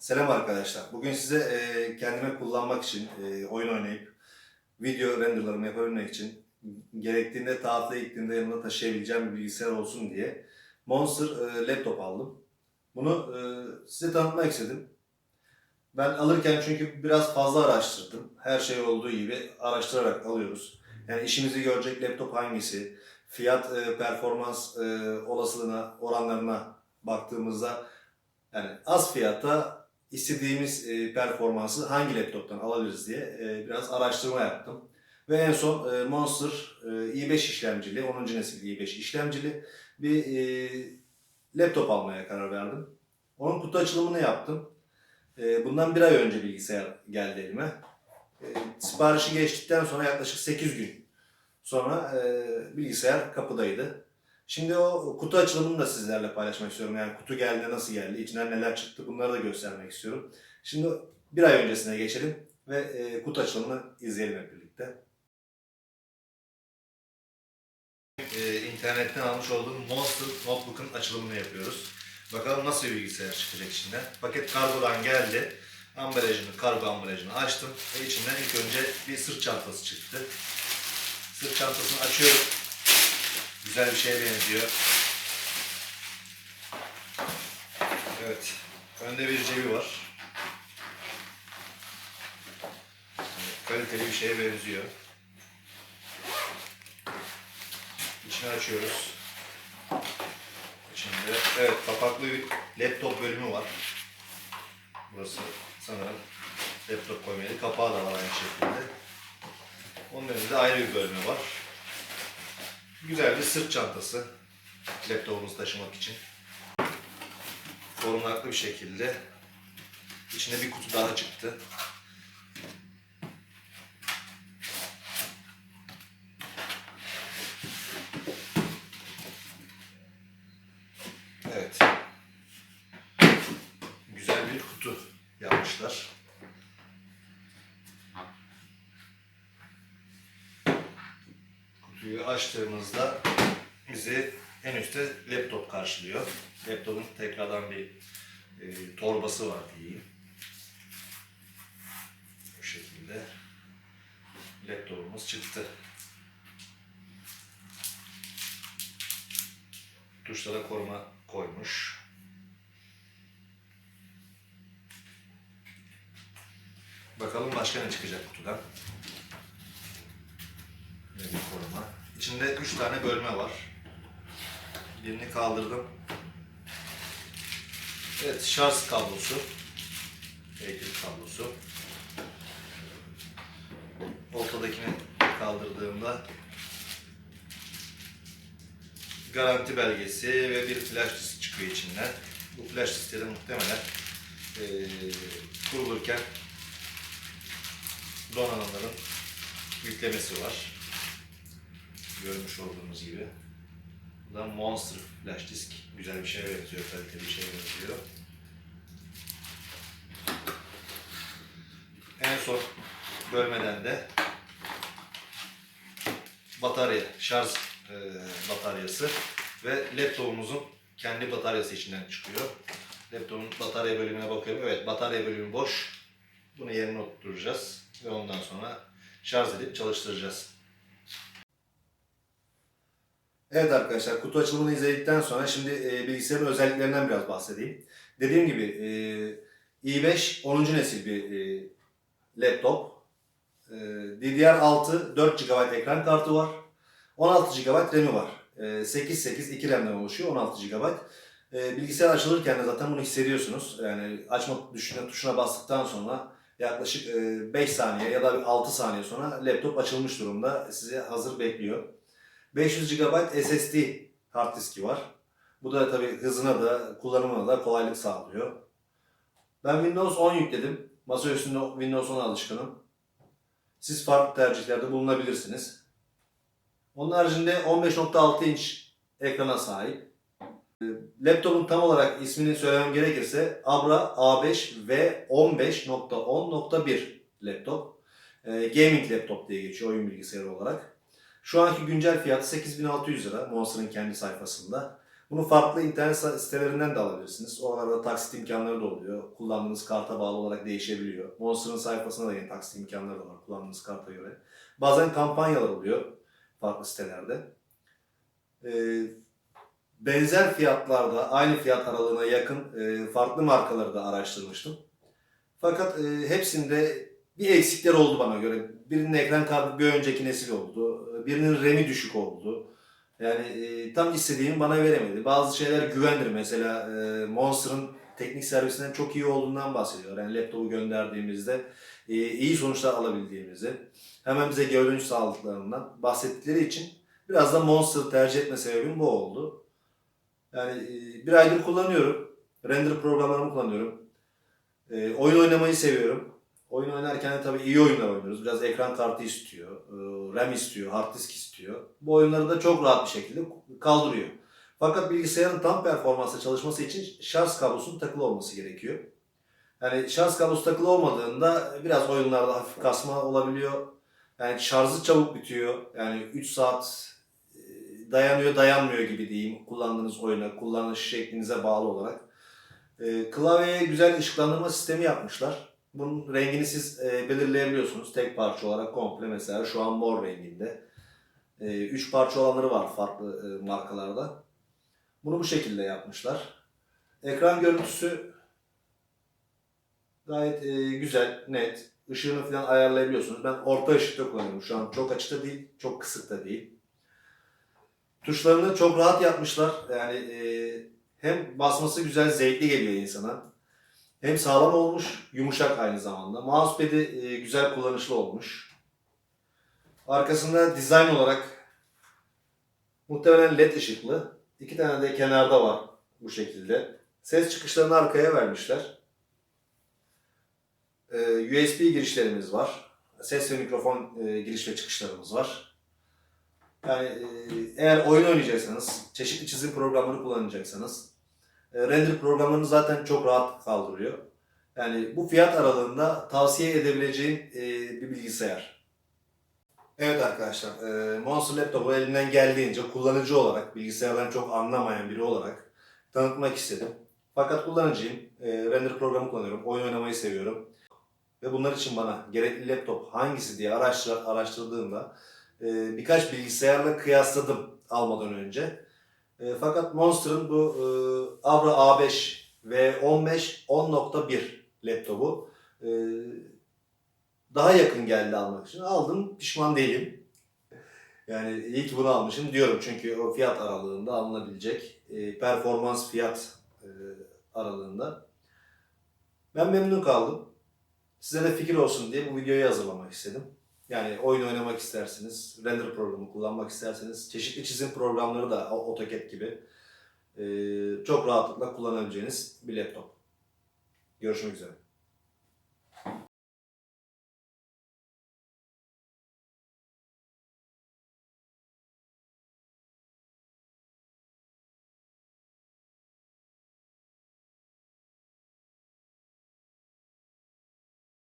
Selam arkadaşlar. Bugün size e, kendime kullanmak için, e, oyun oynayıp video renderlarımı yapabilmek için gerektiğinde tatile gittiğimde yanımda taşıyabileceğim bir bilgisayar olsun diye Monster e, laptop aldım. Bunu e, size tanıtmak istedim. Ben alırken çünkü biraz fazla araştırdım. Her şey olduğu gibi araştırarak alıyoruz. Yani işimizi görecek laptop hangisi, fiyat e, performans e, olasılığına, oranlarına baktığımızda yani az fiyata istediğimiz e, performansı hangi laptoptan alabiliriz diye e, biraz araştırma yaptım. Ve en son e, Monster e, i5 işlemcili, 10. nesil i5 işlemcili bir e, laptop almaya karar verdim. Onun kutu açılımını yaptım. E, bundan bir ay önce bilgisayar geldi elime. E, siparişi geçtikten sonra yaklaşık 8 gün sonra e, bilgisayar kapıdaydı. Şimdi o kutu açılımını da sizlerle paylaşmak istiyorum. Yani kutu geldi, nasıl geldi, içinden neler çıktı bunları da göstermek istiyorum. Şimdi bir ay öncesine geçelim ve e, kutu açılımını izleyelim hep birlikte. E, internetten almış olduğum Monster Notebook'un açılımını yapıyoruz. Bakalım nasıl bir bilgisayar çıkacak içinden. Paket kargodan geldi. Ambalajını, kargo ambalajını açtım ve içinden ilk önce bir sırt çantası çıktı. Sırt çantasını açıyorum. Güzel bir şeye benziyor. Evet. Önde bir cebi var. Kaliteli bir şeye benziyor. İçini açıyoruz. İçinde evet kapaklı bir laptop bölümü var. Burası sanırım laptop koymalı. Kapağı da var aynı şekilde. Onun önünde ayrı bir bölümü var. Güzel bir sırt çantası. Laptopumuzu taşımak için. Korunaklı bir şekilde. İçine bir kutu daha çıktı. Evet. Güzel bir kutu yapmışlar. Kutuyu açtığımızda bizi en üstte laptop karşılıyor. Laptopun tekrardan bir e, torbası var diyeyim. Bu şekilde laptopumuz çıktı. Tuşlara koruma koymuş. Bakalım başka ne çıkacak kutudan. Yine bir koruma. İçinde 3 tane bölme var. Birini kaldırdım. Evet, şarj kablosu. Elektrik kablosu. Ortadakini kaldırdığımda garanti belgesi ve bir flash disk çıkıyor içinden. Bu flash diskleri muhtemelen eee kurulurken donanımların yüklemesi var. Görmüş olduğunuz gibi. Bu da Monster Flash Disk. Güzel bir şeye benziyor, kaliteli bir şeye benziyor. En son bölmeden de batarya, şarj e, bataryası ve laptopumuzun kendi bataryası içinden çıkıyor. Laptopun batarya bölümüne bakıyorum. Evet, batarya bölümü boş. Bunu yerine oturtacağız ve ondan sonra şarj edip çalıştıracağız. Evet arkadaşlar kutu açılımını izledikten sonra şimdi e, bilgisayarın özelliklerinden biraz bahsedeyim. Dediğim gibi e, i5 10. nesil bir e, laptop. E, DDR6 4 GB ekran kartı var. 16 GB RAM'i var. E, 8-8 2 RAM'den oluşuyor 16 GB. E, bilgisayar açılırken de zaten bunu hissediyorsunuz. Yani açma tuşuna, tuşuna bastıktan sonra yaklaşık e, 5 saniye ya da 6 saniye sonra laptop açılmış durumda. Size hazır bekliyor. 500 GB SSD hard diski var. Bu da tabii hızına da kullanımına da kolaylık sağlıyor. Ben Windows 10 yükledim. Masa üstünde Windows 10 alışkınım. Siz farklı tercihlerde bulunabilirsiniz. Onun haricinde 15.6 inç ekrana sahip. Ee, Laptopun tam olarak ismini söylemem gerekirse Abra A5 v 15.10.1 laptop. Ee, Gaming laptop diye geçiyor oyun bilgisayarı olarak. Şu anki güncel fiyatı 8600 lira Monster'ın kendi sayfasında. Bunu farklı internet sitelerinden de alabilirsiniz. Oralarda taksit imkanları da oluyor. Kullandığınız karta bağlı olarak değişebiliyor. Monster'ın sayfasında da yine taksit imkanları da var kullandığınız karta göre. Bazen kampanyalar oluyor farklı sitelerde. Ee, benzer fiyatlarda, aynı fiyat aralığına yakın e, farklı markaları da araştırmıştım. Fakat e, hepsinde bir eksikler oldu bana göre. Birinin ekran kartı bir önceki nesil oldu. Birinin RAM'i düşük oldu. Yani e, tam istediğimi bana veremedi. Bazı şeyler güvendir. Mesela e, Monster'ın teknik servisinden çok iyi olduğundan bahsediyor. Yani laptopu gönderdiğimizde e, iyi sonuçlar alabildiğimizi, hemen bize geri dönüş bahsettikleri için biraz da Monster'ı tercih etme sebebim bu oldu. Yani e, bir aydır kullanıyorum. Render programlarımı kullanıyorum. E, oyun oynamayı seviyorum. Oyun oynarken de tabii iyi oyunlar oynuyoruz. Biraz ekran kartı istiyor, e, RAM istiyor, hard disk istiyor. Bu oyunları da çok rahat bir şekilde kaldırıyor. Fakat bilgisayarın tam performansla çalışması için şarj kablosunun takılı olması gerekiyor. Yani şarj kablosu takılı olmadığında biraz oyunlarda hafif kasma olabiliyor. Yani şarjı çabuk bitiyor. Yani 3 saat e, dayanıyor dayanmıyor gibi diyeyim kullandığınız oyuna, kullanış şeklinize bağlı olarak. E, klavyeye güzel ışıklandırma sistemi yapmışlar. Bunun rengini siz e, belirleyebiliyorsunuz. Tek parça olarak komple mesela şu an mor renginde. E, üç parça olanları var farklı e, markalarda. Bunu bu şekilde yapmışlar. Ekran görüntüsü gayet e, güzel, net. Işığını falan ayarlayabiliyorsunuz. Ben orta ışıkta kullanıyorum şu an. Çok açıkta değil, çok kısıkta değil. Tuşlarını çok rahat yapmışlar. Yani e, hem basması güzel, zevkli geliyor insana. Hem sağlam olmuş, yumuşak aynı zamanda. Mousepad'i e, güzel kullanışlı olmuş. Arkasında dizayn olarak muhtemelen led ışıklı. İki tane de kenarda var bu şekilde. Ses çıkışlarını arkaya vermişler. Ee, USB girişlerimiz var. Ses ve mikrofon e, giriş ve çıkışlarımız var. Yani e, eğer oyun oynayacaksanız, çeşitli çizim programları kullanacaksanız, e, render programını zaten çok rahat kaldırıyor. Yani bu fiyat aralığında tavsiye edebileceğim e, bir bilgisayar. Evet arkadaşlar, e, Monster Laptop'u elimden geldiğince kullanıcı olarak, bilgisayardan çok anlamayan biri olarak tanıtmak istedim. Fakat kullanıcıyım, e, render programı kullanıyorum, oyun oynamayı seviyorum. Ve bunlar için bana gerekli laptop hangisi diye araştır, araştırdığımda e, birkaç bilgisayarla kıyasladım almadan önce. E, fakat Monster'ın bu e, Avra A5 ve 15 10.1 laptopu e, daha yakın geldi almak için. Aldım, pişman değilim. Yani iyi ki bunu almışım diyorum çünkü o fiyat aralığında alınabilecek e, performans fiyat e, aralığında. Ben memnun kaldım. Size de fikir olsun diye bu videoyu hazırlamak istedim. Yani oyun oynamak isterseniz, render programı kullanmak isterseniz, çeşitli çizim programları da AutoCAD gibi çok rahatlıkla kullanabileceğiniz bir laptop. Görüşmek üzere.